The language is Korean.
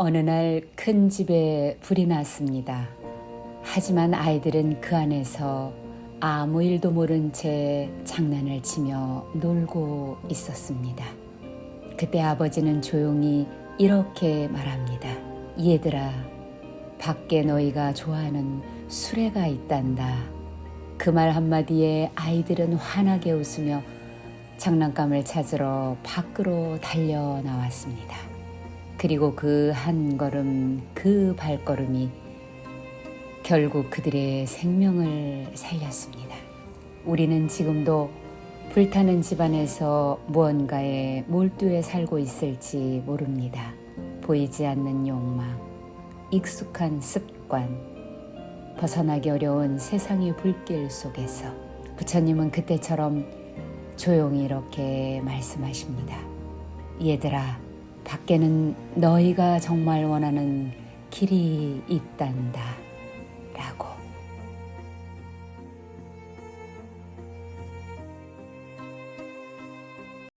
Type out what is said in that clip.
어느 날 큰 집에 불이 났습니다. 하지만 아이들은 그 안에서 아무 일도 모른 채 장난을 치며 놀고 있었습니다. 그때 아버지는 조용히 이렇게 말합니다. 얘들아, 밖에 너희가 좋아하는 수레가 있단다. 그 말 한마디에 아이들은 환하게 웃으며 장난감을 찾으러 밖으로 달려 나왔습니다. 그리고 그 한 걸음, 그 발걸음이 결국 그들의 생명을 살렸습니다. 우리는 지금도 불타는 집안에서 무언가에 몰두해 살고 있을지 모릅니다. 보이지 않는 욕망, 익숙한 습관, 벗어나기 어려운 세상의 불길 속에서 부처님은 그때처럼 조용히 이렇게 말씀하십니다. 얘들아, 밖에는 너희가 정말 원하는 길이 있단다. 라고.